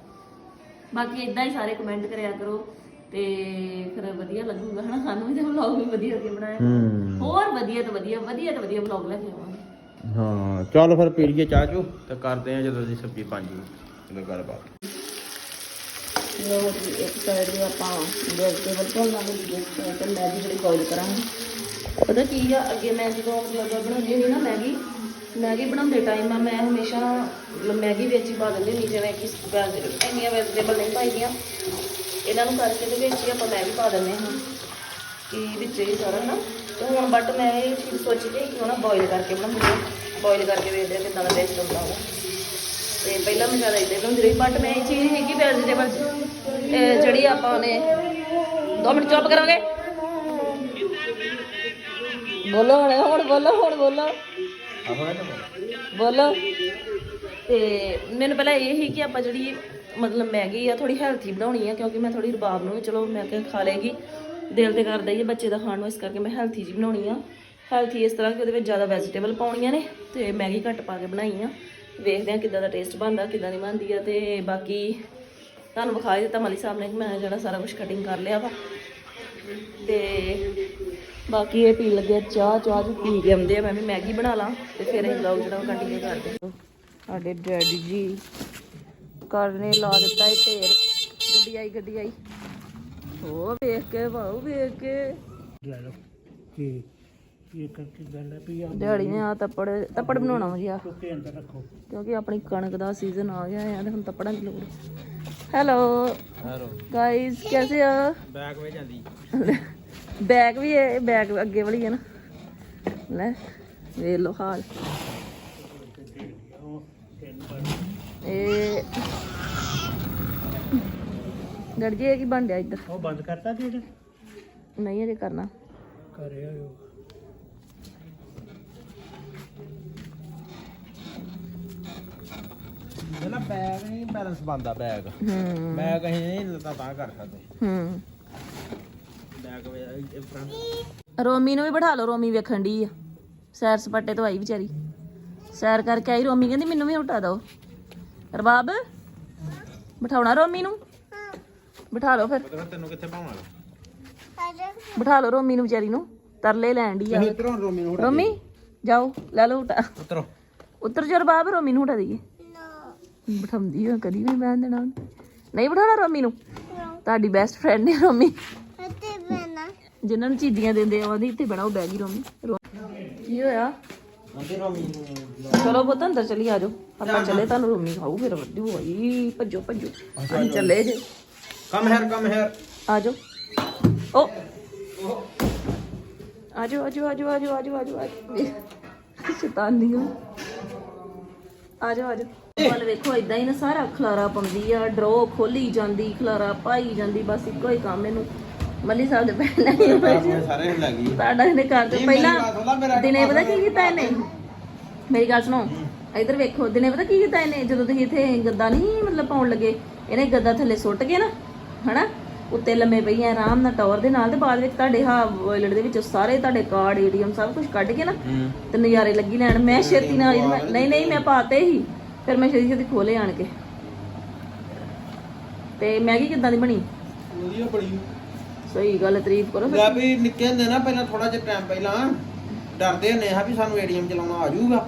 ਬਾਕੀ ਇਦਾਂ ਹੀ ਸਾਰੇ ਕਮੈਂਟ ਕਰਿਆ ਕਰੋ। ਤੇ ਫਿਰ ਵਧੀਆ ਲੱਗੂਗਾ ਹਨਾ? ਸਾਨੂੰ ਵੀ ਤੇ ਵਲੌਗ ਵੀ ਵਧੀਆ ਵਧੀਆ ਬਣਾਇਆ ਹੋਰ ਵਧੀਆ ਤੋਂ ਵਧੀਆ ਵਧੀਆ ਤੋਂ ਵਧੀਆ ਵਲੌਗ ਲੈ ਕੇ ਆਵਾਂਗੇ। ਹਾਂ ਚੱਲ ਫਿਰ ਪੀ ਲਈਏ ਚਾਹ ਚੋ ਤੇ ਕਰਦੇ ਆ ਜਦੋਂ ਦੀ ਸਬਜ਼ੀ ਬਣ ਜੂ ਜਦੋਂ ਗੱਲਬਾਤ। ਲੋ ਜੀ ਇੱਕ ਸਾਈਡ ਦੇ ਆਪਾਂ ਵੈਜੀਟੇਬਲ ਭੁੰਨ ਲਾਂਗੇ ਦੂਜੇ ਸਾਈਡ ਤੇ ਮੈਗੀ ਜਿਹੜੀ ਬੋਇਲ ਕਰਾਂਗੇ। ਪਤਾ ਕੀ ਆ ਅੱਗੇ ਮੈਂ ਜਦੋਂ ਮਤਲਬ ਬਣਾਉਂਦੀ ਹੁੰਦੀ ਨਾ ਮੈਗੀ ਮੈਗੀ ਬਣਾਉਂਦੇ ਟਾਈਮ ਆ ਮੈਂ ਹਮੇਸ਼ਾ ਮੈਗੀ ਵਿੱਚ ਹੀ ਪਾ ਦਿੰਦੀ ਹੁੰਦੀ ਜਿਵੇਂ ਕਿ ਇੰਨੀਆਂ ਵੈਜੀਟੇਬਲ ਨਹੀਂ ਪਾਈਦੀਆਂ। ਇਹਨਾਂ ਨੂੰ ਕਰਕੇ ਤੇ ਵਿੱਚ ਹੀ ਆਪਾਂ ਮੈਗੀ ਪਾ ਦਿੰਦੇ ਹਾਂ ਕਿ ਵਿੱਚ ਹੀ ਸਾਰਾ ਨਾ ਤੇ ਹੁਣ ਬਟ ਮੈਂ ਇਹ ਚੀਜ਼ ਸੋਚੀ ਕਿ ਕਿਉਂ ਨਾ ਬੋਇਲ ਕਰਕੇ ਬਣਾਉਂਦੀ ਹਾਂ। ਬੋਇਲ ਕਰਕੇ ਵੇਖਦੇ ਹਾਂ ਕਿੱਦਾਂ ਦਾ ਟੇਸਟ ਆਉਂਦਾ ਉਹ ਤੇ ਪਹਿਲਾਂ ਮੈਂ ਜ਼ਿਆਦਾ ਇਦਾਂ ਬਣਾਉਂਦੀ ਰਹੀ ਬਟ ਮੈਂ ਇਹ ਚੀਜ਼ ਕਿ ਵੈਜੀਟੇਬਲ ਜਿਹੜੀ ਆਪਾਂ ਨੇ 2 ਮਿੰਟ ਚੁੱਪ ਕਰੋਗੇ? ਬੋਲੋ ਹੁਣ ਹੁਣ ਬੋਲੋ ਹੁਣ ਬੋਲੋ। ਬੋਲੋ। ਤੇ ਮੈਨੂੰ ਪਹਿਲਾਂ ਇਹ ਹੀ ਕਿ ਆਪਾਂ ਜਿਹੜੀ ਮਤਲਬ ਮੈਗੀ ਆ ਥੋੜੀ ਹੈਲਥੀ ਬਣਾਉਣੀ ਆ, ਕਿਉਂਕਿ ਮੈਂ ਥੋੜੀ ਰਬਾਬ ਨੂੰ ਵੀ ਚਲੋ ਮੈਂ ਕਿਹਾ ਖਾ ਲੇਗੀ ਦਿਲ ਤੇ ਕਰਦਾ ਹੀ ਆ ਬੱਚੇ ਦਾ ਖਾਣ ਨੂੰ, ਇਸ ਕਰਕੇ ਮੈਂ ਹੈਲਥੀ ਜੀ ਬਣਾਉਣੀ ਆ। ਹੈਲਥੀ ਇਸ ਤਰ੍ਹਾਂ ਕਿ ਉਹਦੇ ਵਿੱਚ ਜ਼ਿਆਦਾ ਵੈਜੀਟੇਬਲ ਪਾਉਣੀਆਂ ਨੇ ਤੇ ਮੈਗੀ ਘੱਟ ਪਾ ਕੇ ਬਣਾਈ ਆ। ਵੇਖਦੇ ਆ ਕਿੱਦਾਂ ਦਾ ਟੇਸਟ ਬਣਦਾ, ਕਿੱਦਾਂ ਦੀ ਬਣਦੀ ਆ ਤੇ ਬਾਕੀ ਤੁਹਾਨੂੰ ਵਿਖਾ ਦਿੱਤਾ ਮਲੀ ਸਾਹਿਬ ਨੇ ਕਿ ਮੈਂ ਜਿਹੜਾ ਸਾਰਾ ਕੁਝ ਕਟਿੰਗ ਕਰ ਲਿਆ ਵਾ। ਤੇ ਬਾਕੀ ਇਹ ਪੀਣ ਲੱਗੇ ਚਾਹ ਚਾਹ ਚ ਪੀ ਕੇ ਆਉਂਦੇ ਆ, ਮੈਂ ਵੀ ਮੈਗੀ ਬਣਾ ਲਾਂ ਤੇ ਫਿਰ ਇਹ ਵਲੌਗ ਜਿਹੜਾ ਉਹ ਕੰਟੀਨਿਊ ਕਰਦੇ ਹਾਂ ਸਾਡੇ ਡੈਡੀ ਜੀ ਕਰਨੇ ਲਾ ਦਿੱਤਾ ਇਹ ਢੇਰ। ਗੱਡੀ ਆਈ ਗੱਡੀ ਆਈ ਉਹ ਵੇਖ ਕੇ ਵਾਓ ਵੇਖ ਕੇ। ਲੈ ਲਓ। ਕੀ ਇਹ ਕਰਕੇ ਗੱਲ ਹੈ ਵੀ ਆ ਡੈਡੀ ਨੇ ਆ ਤੱਪੜ ਤੱਪੜ ਬਣਾਉਣਾ ਵਾ ਜੀ ਆ। ਕੇ ਅੰਦਰ ਰੱਖੋ। ਕਿਉਂਕਿ ਆਪਣੀ ਕਣਕ ਦਾ ਸੀਜ਼ਨ ਆ ਗਿਆ ਹੈ ਤੇ ਹੁਣ ਤੱਪੜਾਂ ਦੀ ਲੋੜ ਹੈਲੋ ਹੈਲੋ ਗਾਇਸ ਕੈਸੇ ਹੋ ਬੈਗ ਵੇ ਜਾਂਦੀ। ਬੈਗ ਵੀ ਹੈ ਬੈਗ ਅੱਗੇ ਵਾਲੀ ਹੈ ਨਾ। ਲੈ ਵੇਖ ਲੋ ਹਾਲ। ਇਹ ਡੜ ਜੀ ਕੀ ਬਣ ਰਿਹਾ ਇੱਧਰ? ਉਹ ਬੰਦ ਕਰਤਾ ਜਿਹੜਾ ਨਹੀਂ ਅਜੇ ਕਰਨਾ। ਕਰਿਆ ਹੋਇਆ ਇਹਦਾ ਬੈਗ ਨਹੀਂ ਬੈਲੈਂਸ ਬੰਦਾ ਬੈਗ ਹੂੰ। ਬੈਗ ਅਸੀਂ ਨਹੀਂ ਤਾਂ ਤਾਂ ਕਰ ਸਕਦੇ। ਹੂੰ। ਬੈਗ ਵੇ ਫਰੰਟ ਰੋਮੀ ਨੂੰ ਵੀ ਬਿਠਾ ਲਓ ਰੋਮੀ ਵੇਖਣ ਦੀ ਆ। ਸੈਰ ਸਪਾਟੇ ਤੋਂ ਆਈ ਵਿਚਾਰੀ। ਸੈਰ ਕਰਕੇ ਆਈ ਰੋਮੀ ਕਹਿੰਦੀ ਮੈਨੂੰ ਵੀ ਉਠਾ ਦਿਓ। ਰਬਾਬ ਬਿਠਾਉਣਾ ਰੋਮੀ ਨੂੰ। ਬਿਠਾ ਲਓ ਫਿਰ। ਤੈਨੂੰ ਕਿੱਥੇ ਪਾਵਾਂਗਾ ਬਿਠਾ ਲਓ ਰੋਮੀ ਨੂੰ ਵਿਚਾਰੀ ਨੂੰ ਤਰਲੇ ਲੈਣ ਦੀ ਆ। ਉਤਰੋ ਰੋਮੀ ਨੂੰ ਰੋਮੀ ਜਾਓ ਲੈ ਲਓ ਉਟਾ ਉਤਰੋ। ਉੱਤਰ ਜਾ ਰਬਾਬ ਰੋਮੀ ਨੂੰ ਉਠਾ ਦਈਏ। ਬਿਠਾਉਂਦੀ ਆ ਕਦੀ ਵੀ ਬਹਿਣ ਦੇਣਾ ਉਹਨੇ। ਨਹੀਂ ਬਿਠਾਉਣਾ ਰੋਮੀ ਨੂੰ? ਤੁਹਾਡੀ ਬੈਸਟ ਫਰੈਂਡ ਨੇ ਰੋਮੀ। ਬਣਾ ਜਿਨ੍ਹਾਂ ਨੂੰ ਚੀਜ਼ੀਆਂ ਦਿੰਦੇ ਆ ਉਹਦੀ ਇੱਥੇ ਬਣਾ ਉਹ ਬਹਿ ਗਈ ਰੋਮੀ। ਰੋ- ਕੀ ਹੋਇਆ? ਅੰਦਰ ਰੋਮੀ ਨੂੰ ਚਲੋ ਪੁੱਤ ਅੰਦਰ ਚਲੀ ਆਜੋ ਆਪਾਂ ਚੱਲੇ ਤੁਹਾਨੂੰ ਰੋਮੀ ਖਾਊ ਫਿਰ ਵੱਡੂ ਹੋਈ ਭੱਜੋ ਭੱਜੋ। ਅਸੀਂ ਚੱਲੇ ਜੇ। ਕਮ ਹੈਰ ਕਮ ਹੈਰ ਆਜੋ ਓ ਆਜੋ ਆਜੋ ਆਜੋ ਆਜੋ ਆਜੋ ਆਜੋ ਆਜੋ ਸ਼ੈਤਾਨੀਆਂ ਆਜੋ ਆਜੋ ਵੱਲ ਵੇਖੋ ਇਦਾਂ ਹੀ ਨਾ ਸਾਰਾ ਖਲਾਰਾ ਪਾਉਂਦੀ ਆ ਡਰੋ ਖੋਲੀ ਜਾਂਦੀ ਖਲਾਰਾ ਪਾਈ ਜਾਂਦੀ ਬਸ ਇੱਕੋ ਹੀ ਕੰਮ ਇਹਨੂੰ ਮੱਲੀ ਸਾਹਿਬ ਦੇ ਪਹਿਲਾਂ ਹੀ ਸਾਰੇ ਲੱਗੀ ਸਾਡਾ ਇਹਨੇ ਲੈ, ਮੇਰਾ ਪਹਿਲਾਂ ਦਿਨੇ ਪਤਾ ਕੀ ਕੀਤਾ ਇਹਨੇ? ਮੇਰੀ ਗੱਲ ਸੁਣੋ ਇੱਧਰ ਵੇਖੋ ਦਿਨੇ ਪਤਾ ਕੀ ਕੀਤਾ ਇਹਨੇ? ਜਦੋਂ ਤੁਸੀਂ ਇੱਥੇ ਗੱਦਾ ਨਹੀਂ ਮਤਲਬ ਪਾਉਣ ਲੱਗੇ ਇਹਨੇ ਗੱਦਾ ਥੱਲੇ ਸੁੱਟ ਕੇ ਨਾ ਹਨਾ? ਉੱਤੇ ਲੰਮੇ ਪਈਆਂ ਆਰਾਮ ਨਾਲ ਟਾਵਰ ਦੇ ਨਾਲ ਤੇ ਬਾਅਦ ਵਿੱਚ ਤੁਹਾਡੇ ਹਾ ਵਾਇਲਟ ਦੇ ਵਿੱਚ ਸਾਰੇ ਤੁਹਾਡੇ ਕਾਰਡ ਏਟੀਐਮ ਸਭ ਕੁਝ ਕੱਢ ਕੇ ਨਾ ਤੇ ਨਜ਼ਾਰੇ ਲੱਗੀ ਲੈਣ। ਮੈਂ ਛੇਤੀ ਨਾਲ ਨਹੀਂ ਨਹੀਂ ਮੈਂ ਪਾਤੇ ਹੀ ਫਿਰ ਮੈਂ ਛੇਤੀ ਛੇਤੀ ਖੋਲੇ ਆਣ ਕੇ। ਤੇ ਮੈਗੀ ਕਿੱਦਾਂ ਦੀ ਬਣੀ? ਵਧੀਆ ਬੜੀ ਸਹੀ ਗੱਲ ਤਾਰੀਫ ਕਰੋ ਲੈ ਵੀ ਨਿੱਕੇ ਹੁੰਦੇ ਨਾ ਪਹਿਲਾਂ ਥੋੜਾ ਜਿਹਾ ਟਾਈਮ ਪਹਿਲਾਂ ਡਰਦੇ ਹੁੰਦੇ ਆ ਵੀ ਸਾਨੂੰ ਏਟੀਐਮ ਚਲਾਉਣਾ ਆ ਜਾਊਗਾ।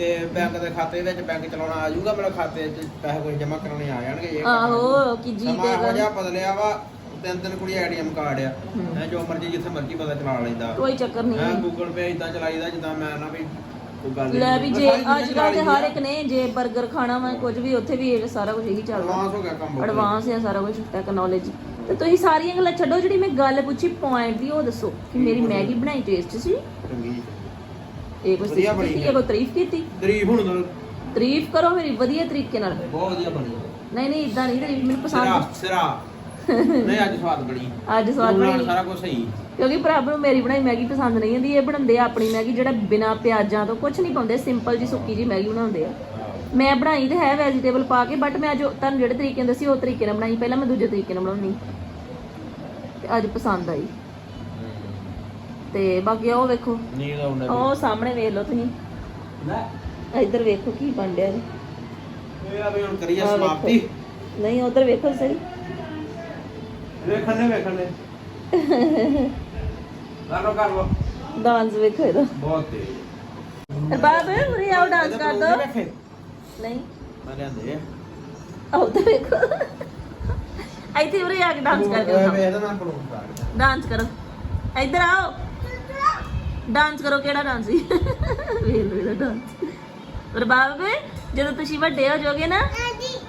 ਤੇ ਬੈਂਕ ਦੇ ਖਾਤੇ ਵਿੱਚ ਬੈਂਕ ਚਲਾਉਣਾ ਆ ਜਾਊਗਾ ਮੇਰੇ ਖਾਤੇ 'ਚ ਪੈਸੇ ਕੋਈ ਜਮ੍ਹਾਂ ਕਰਾਉਣੇ ਆ ਜਾਣਗੇ ਇਹ ਆਹੋ ਕਿ ਜੀ ਸਮਾਂ ਇਹੋ ਜਿਹਾ ਬਦਲਿਆ ਵਾ ਤਿੰਨ ਤਿੰਨ ਕੁੜੀ ਏਟੀਐਮ ਕਾਰਡ ਆ। ਹੈ। ਜੋ ਮਰਜ਼ੀ ਜਿੱਥੇ ਮਰਜ਼ੀ ਪਤਾ ਚਲਾ ਲੈਂਦਾ। ਕੋਈ ਚੱਕਰ ਨਹੀਂ। ਗੂਗਲ ਪੇ ਇਦਾਂ ਚਲਾਈਦਾ ਜਿੱਦਾਂ ਮੈਂ ਨਾ ਵੀ ਕੋਈ ਗੱਲ ਲੈ ਵੀ ਜੇ ਅੱਜ ਕੱਲ੍ਹ ਤੇ ਹਰ ਇੱਕ ਨੇ ਜੇ 버ਗਰ ਖਾਣਾ ਵਾ ਕੁਝ ਵੀ ਉੱਥੇ ਵੀ ਇਹ ਸਾਰਾ ਕੁਝ ਇਹੀ ਚੱਲਦਾ। ਐਡਵਾਂਸ ਹੋ ਗਿਆ ਕੰਮ ਬਹੁਤ। ਐਡਵਾਂਸ ਹੈ ਸਾਰਾ ਕੁਝ ਟੈਕਨੋਲੋਜੀ ਤੇ ਤੁਸੀਂ ਸਾਰੀਆਂ ਗੱਲਾਂ ਛੱਡੋ ਜਿਹੜੀ ਮੈਂ ਗੱਲ ਪੁੱਛੀ ਪੁਆਇੰਟ ਦੀ ਉਹ ਦੱਸੋ ਕਿ ਮੇਰੀ ਮੈਗੀ ਬਣਾਈ ਟੇਸਟ ਸੀ? ਚੰਗੀ ਇਹ ਕੋਈ ਵਧੀਆ ਸਿਫਤ ਬਣੀ ਕੀਤੀ ਹੈ। ਇਹ ਕੋਈ ਤਾਰੀਫ ਕੀਤੀ? ਤਰੀਫ ਹੁਣ ਤਾਂ ਤਾਰੀਫ ਕਰੋ ਮੇਰੀ ਵਧੀਆ ਤਰੀਕੇ ਨਾਲ। ਬਹੁਤ ਵਧੀਆ ਬਣੀ। ਨਹੀਂ ਨਹੀਂ ਇਦਾਂ ਨਹੀਂ ਤਾਰੀਫ ਮੈਨੂੰ ਸਿਰਾ ਪਸੰਦ ਸਿਰਾ। ਨਹੀਂ ਅੱਜ ਸਵਾਦ ਬਣੀ। ਅੱਜ ਸਵਾਦ ਲੂਣ ਨਾਲ ਬਣੀ। ਸਾਰਾ ਕੁਝ ਸਹੀ। ਕਿਉਂਕਿ ਪ੍ਰਭ ਨੂੰ ਮੇਰੀ ਬਣਾਈ ਮੈਗੀ ਪਸੰਦ ਨਹੀਂ ਆਉਂਦੀ। ਇਹ ਬਣਾਉਂਦੇ ਆ ਆਪਣੀ ਮੈਗੀ ਜਿਹੜਾ ਬਿਨਾ ਪਿਆਜ਼ਾਂ ਤੋਂ ਕੁਝ ਨਹੀਂ ਪਾਉਂਦੇ। ਸਿੰਪਲ ਜੀ ਸੁੱਕੀ ਜੀ ਮੈਗੀ ਬਣਾਉਂਦੇ ਆ। ਮੈਂ ਬਣਾਈ ਤੇ ਹੈ ਵੈਜੀਟੇਬਲ ਪਾ ਕੇ ਬਟ ਮੈਂ ਜੋ ਤੁਹਾਨੂੰ ਜਿਹੜੇ ਤਰੀਕੇ ਨਾਲ ਦੱਸੀ ਉਹ ਤਰੀਕੇ ਨਾਲ ਬਣਾਈ। ਪਹਿਲਾਂ ਮੈਂ ਦੂਜੇ ਤਰੀਕੇ ਨਾਲ ਬਣਾਉਣੀ ਤੇ ਅੱਜ ਪਸੰਦ ਆਈ। ਤੇ ਬਾਕੀ ਉਹ ਵੇਖੋ। ਨੀਂਦ ਆਉਂਦਾ ਉਹ ਸਾਹਮਣੇ ਵੇਖ ਲਓ ਤੁਸੀਂ। ਲੈ। ਇੱਧਰ ਵੇਖੋ ਕੀ ਬਣ ਡਿਆ ਜੀ। ਇਹ ਆ ਵੀ ਹੁਣ ਕਰੀਏ ਆਹ ਵੇਖੋ। ਸਮਾਪਤੀ। ਨਹੀਂ ਉਧਰ ਵੇਖੋ ਸਹੀ। ਵੇਖਣ ਨੇ ਵੇਖਣ ਨੇ ਕਰ ਲੋ ਕਰ ਲੋ ਡਾਂਸ ਵੇਖੋ ਇਹਦਾ। ਬਹੁਤ ਤੇਜ਼। ਬਾਬੇ ਉਰੇ ਆਓ ਡਾਂਸ ਕਰ ਦੋ। ਨਹੀਂ। ਮੈਂ ਲਿਆਂਦੇ ਆ। ਆਓ ਤੇ ਵੇਖੋ। ਇੱਥੇ ਉਰੇ ਆ ਕੇ ਡਾਂਸ ਕਰਕੇ ਦਿਖਾਓ ਡਾਂਸ ਕਰੋ। ਇੱਧਰ ਆਓ। ਡਾਂਸ ਕਰੋ ਕਿਹੜਾ ਡਾਂਸ ਸੀ? ਵੇਖ ਲੋ ਇਹਦਾ ਡਾਂਸ ਪਰ ਬਾਬੇ ਜਦੋਂ ਤੁਸੀਂ ਵੱਡੇ ਹੋ ਜਾਓਗੇ ਨਾ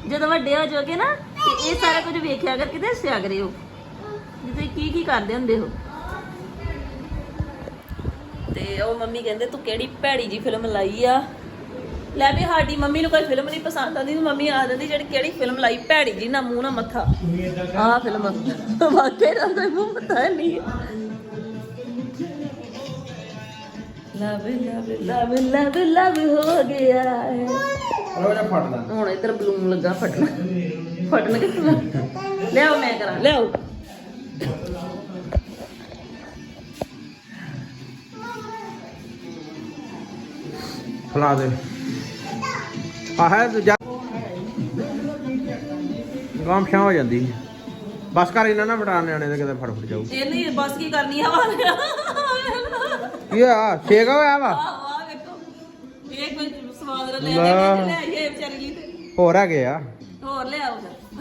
ਜਦੋਂ ਵੱਡੇ ਹੋ ਜਾਓਗੇ ਨਾ ਤੇ ਇਹ ਸਾਰਾ ਕੁਝ ਵੇਖਿਆ ਕਰਕੇ ਤੇ ਹੱਸਿਆ ਕਰਿਓ। ਤੁਸੀਂ ਕੀ ਕੀ ਕਰਦੇ ਹੁੰਦੇ ਹੋ? ਤੇ ਉਹ ਮੰਮੀ ਕਹਿੰਦੇ ਤੂੰ ਕਿਹੜੀ ਭੈੜੀ ਜੀ ਫਿਲਮ ਲਾਈ ਆ? ਲੈ ਵੀ ਸਾਡੀ ਮੰਮੀ ਨੂੰ ਕੋਈ ਫਿਲਮ ਨਹੀਂ ਪਸੰਦ ਆਉਂਦੀ ਤੇ ਮੰਮੀ ਆ ਜਾਂਦੀ ਜਿਹੜੀ ਕਿਹੜੀ ਫਿਲਮ ਲਾਈ ਭੈੜੀ ਜੀ ਨਾ ਮੂੰਹ ਨਾ ਮੱਥਾ? ਆਹ ਫਿਲਮ ਵਾਕਈ ਨਾ ਕੋਈ ਮੂੰਹ ਮੱਥਾ ਨਹੀਂ। Love love love love love ਹੋ ਗਿਆ ਹੈ। ਰੋ ਜਾ ਫੜ ਲਾਂ ਹੁਣ ਇੱਧਰ ਬਲੂਨ ਲੱਗਾ ਫਟਣਾ। ਫਟਣ ਕਿੱਥੋਂ ਲਿਆਓ ਮੈਂ ਕਰਾਂ। ਲਿਆਓ। ਫਲਾ ਦੇ। ਆਹ ਹੈ ਦੂਜਾ। ਗਾਮ ਛਾਂ ਹੋ ਜਾਂਦੀ। ਬਸ ਕਰ ਇਹਨਾਂ ਨਾ ਫਟਾ ਨਿਆਣੇ ਦੇ ਕਿਤੇ ਫੜ ਫੜ ਜਾਊ ਇਹਨੇ ਬਸ ਕੀ ਕਰਨੀ ਹਵਾ ਕੀ ਆ ਛੇਕ ਹੋਇਆ ਵਾ? ਵਾਹ ਵੇਖੋ। ਇਹ ਕੋਈ ਸਵਾਦ ਨਾਲ ਲੈ ਲੈ। ਕੇ ਲੈ। ਆਈਏ ਵਿਚਾਰੀ ਲਈ ਤੇ। ਹੋਰ ਆ। ਹੋਰ ਲਿਆਓ ਫਿਰ।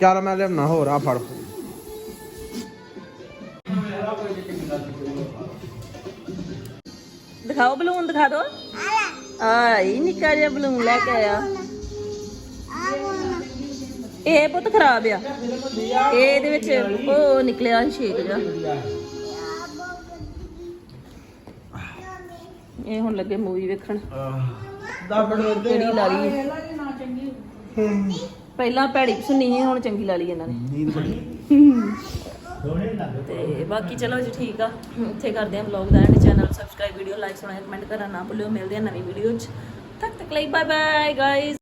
ਚੱਲ ਮੈਂ ਲਿਆਉਣਾ ਹੋਰ ਆ ਫੜ। ਦਿਖਾਓ ਬਲੂਨ ਦਿਖਾ ਦਿਓ ਆ ਇਹ ਨਿੱਕਾ ਜਿਹਾ ਬਲੂਨ ਲੈ ਕੇ ਆਇਆ। ਇਹ ਪੁੱਤ ਖਰਾਬ ਆ। ਇਹ ਇਹਦੇ ਵਿੱਚ ਉਹ ਨਿਕਲਿਆ ਸ਼ੇਕ ਜਿਹਾ। ਇਹ ਹੁਣ ਲੱਗੇ ਮੂਵੀ ਵੇਖਣ। ਕਿਹੜੀ ਲਾ ਲਈ ਹੈ? ਪਹਿਲਾਂ ਭੈੜੀ ਸੁਣੀ ਸੀ ਹੁਣ ਚੰਗੀ ਲਾ ਲਈ ਇਹਨਾਂ ਨੇ। ਨੀਂਦ ਬੜੀ। ਤੇ ਬਾਕੀ ਚਲੋ ਜੀ ਠੀਕ ਆ। ਇੱਥੇ ਕਰਦੇ ਆ vlog the and channel subscribe video like ਸੁਣਾ ਕਮੈਂਟ ਕਰਨਾ ਨਾ ਭੁੱਲਿਓ। ਮਿਲਦੇ ਆ ਨਵੀਂ ਵੀਡੀਓ ਚ। ਤੱਕ ਤੱਕ ਲਈ ਬਾਏ ਬਾਏ ਗਾਇਸ